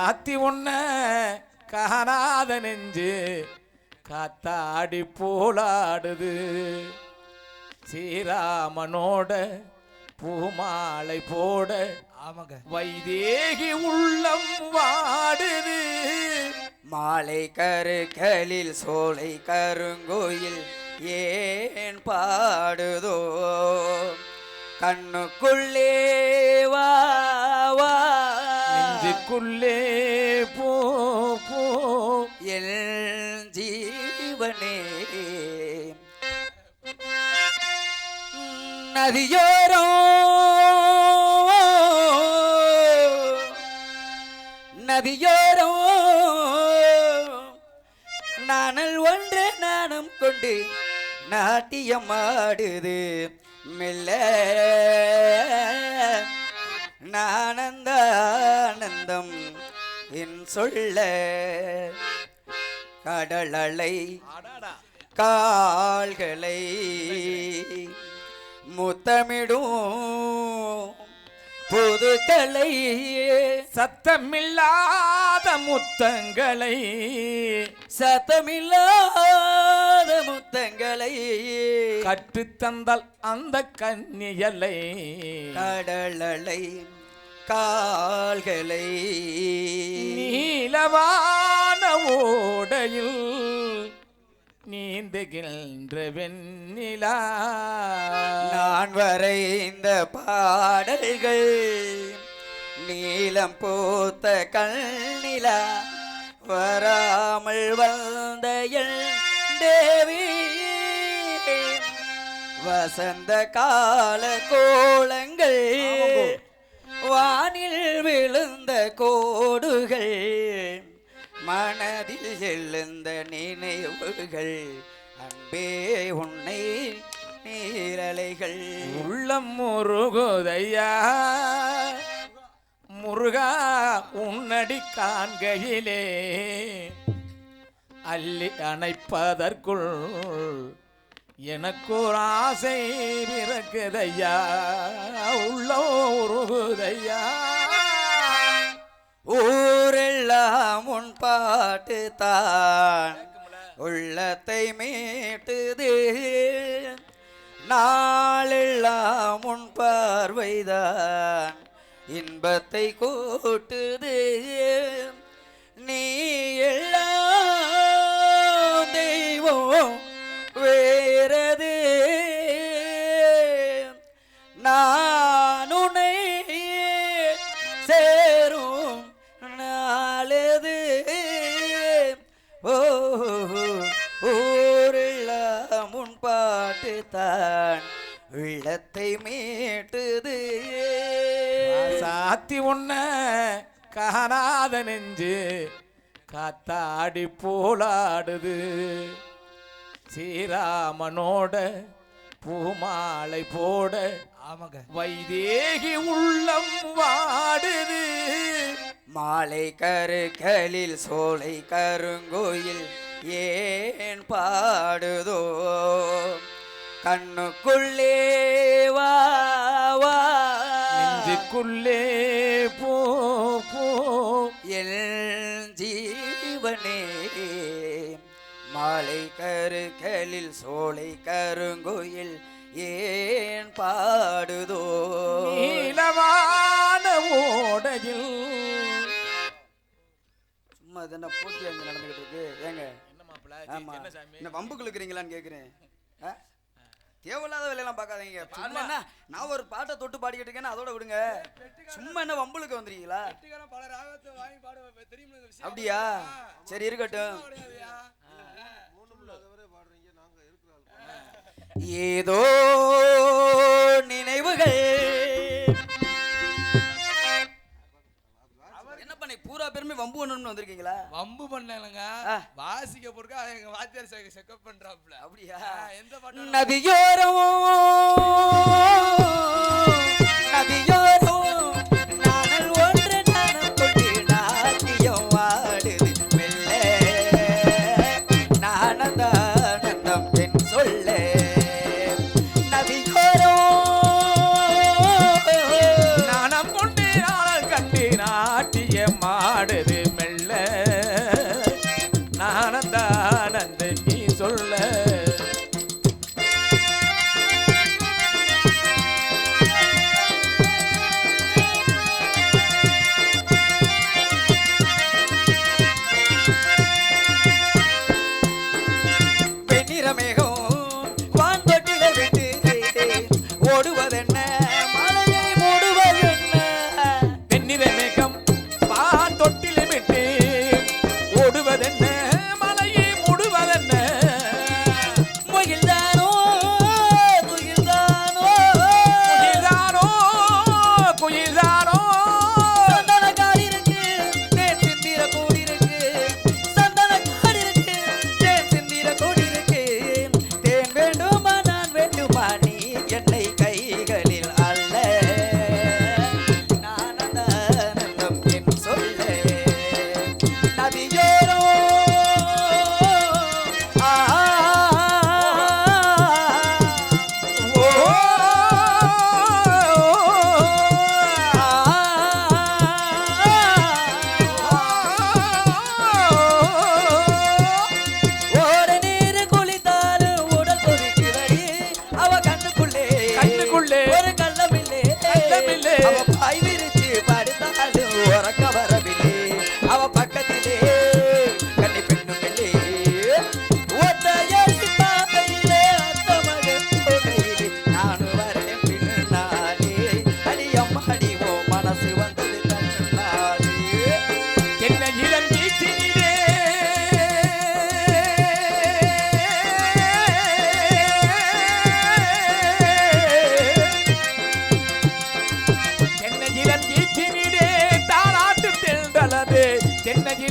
சாத்தி உன்ன காணாத நெஞ்சு காத்தாடி போலாடுது. ஸ்ரீராமனோட பூமாலை போட ஆமாங்க. வைதேகி உள்ளம் வாடுது. மாலை கருக்களில் சோலை கருங்கோயில் ஏன் பாடுதோ? கண்ணுக்குள்ளே வா. வா போ போ. என் ஜீவனே. நதியோரம் நதியோரம் நானல் ஒன்று நாணம் கொண்டு நாட்டியமாடுது மெல்ல. நானந்தா. சொல்ல. கடலலை கால்களை முத்தமிடும். புதுக்கலை சத்தமில்லாத முத்தங்களை சத்தமில்லாத முத்தங்களை கற்றுத்தந்தால் அந்த கன்னியலை. கடலலை கால்களை நீலவான ஓடையில் நீந்துகின்ற வெண்ணிலா. நான் வரைந்த பாடல்கள் நீலம் பூத்த கண்ணிலா வராமல் வந்த தேவி வசந்த கால கோலங்கள் வானில் விழுந்த கோடுகள் மனதில் எழுந்த நினைவுகள் அன்பே உன்னை நீரலைகள். உள்ளம் முருகுதையா முருகா உன்னடி காண்கையிலே அள்ளி அணைப்பதற்குள் எனக்கு ஒரு ஆசை பிறக்குதையா? உள்ள உருகுதையா ஊரெல்லாம் உன் பாட்டு தான். உள்ளத்தை மீட்டுது. நாளெல்லாம் உன் பார்வைதான். இன்பத்தை கூட்டுது. சேரும் நாளது. ஓ முன்பாட்டு தான் உள்ளத்தை மீட்டுது. சாத்தி உன்ன காணாத நெஞ்சு காத்தாடி போலாடுது. ஸ்ரீராமனோட பூமாலை போட ஆமாங்க. வைதேகி உள்ளம் வாடுது. மாலை கருக்களில் சோலை கருங்கோயில் ஏன் பாடுதோ? கண்ணுக்குள்ளே வா வா. நெஞ்சுக்குள்ளே போ போ. என் மாலை கருக்களில் சோலை கருங்கோயில் ஏன் பாடுதோ? நீலவான ஓடையில். சும்மா இது என்ன போட்டி அங்கே நடந்துகிட்டு இருக்கு? ஏங்க? ஆமா. இந்த வம்புக்கு இருக்கிறீங்களான்னு கேட்குறேன் தேவையில்லாத வேலையெல்லாம் பார்க்காதீங்க. சும்மா என்ன நான் ஒரு பாட்டை தொட்டு பாடிக்கிட்டு இருக்கேன்னு அதோட விடுங்க. சும்மா என்ன வம்புலுக்கு வந்துருக்கீங்களா அப்படியா? சரி இருக்கட்டும். ஏதோ நினைவுகள். என்ன பண்ணி பூரா பேருமே வம்பு பண்ணணும்னு வந்திருக்கீங்களா? வம்பு பண்ணலங்க. வாசிக்க போறக்க எங்க வாத்தியார் செக் செக்கப் பண்றாப்ல அப்படியா? எந்த பாட்டு நதியோரம்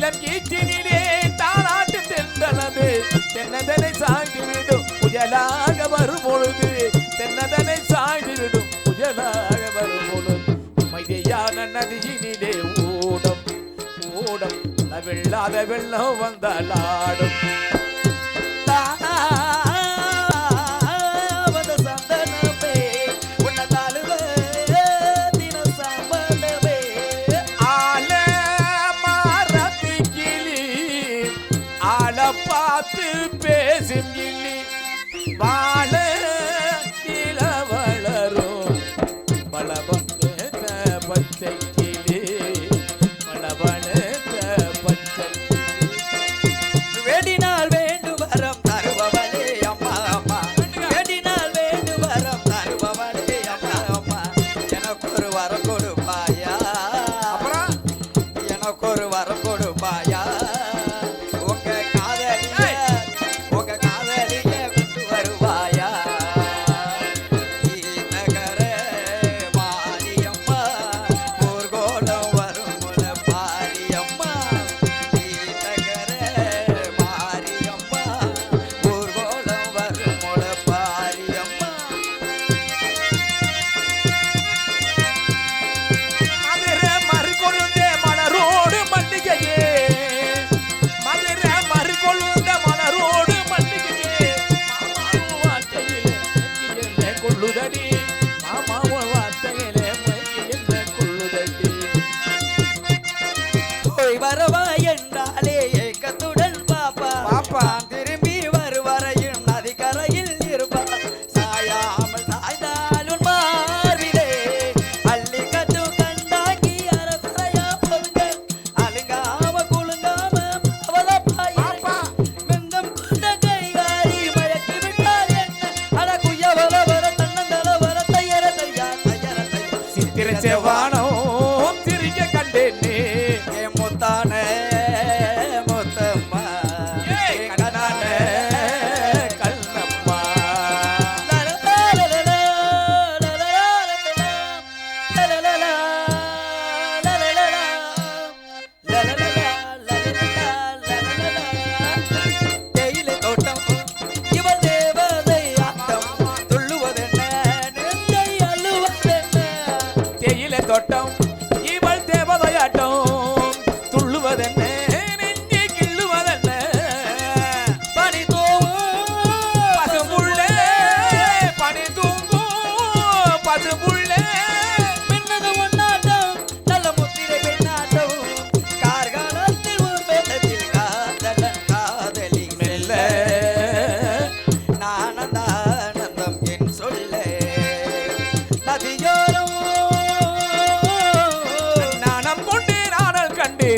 அதன் கீற்றினிலே தாராட்டு தென்றலது. தென்னதனை சாய்ந்துவிடும் புயலாக வரும் பொழுது. தென்னதனை சாய்ந்துவிடும் புயலாக வரும் பொழுது. மையான நதியினிலே ஓடும் ஓடும். வெள்ளாத வெள்ளம் வந்தாலாடும் வாழ இளவளரும் பலபம் பச்சை கிளி பலபன பச்சை வேடினால் வேண்டு வரம் தருபவளே அம்மா அம்மா.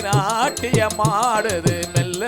நாட்டியமாடுது மெல்ல.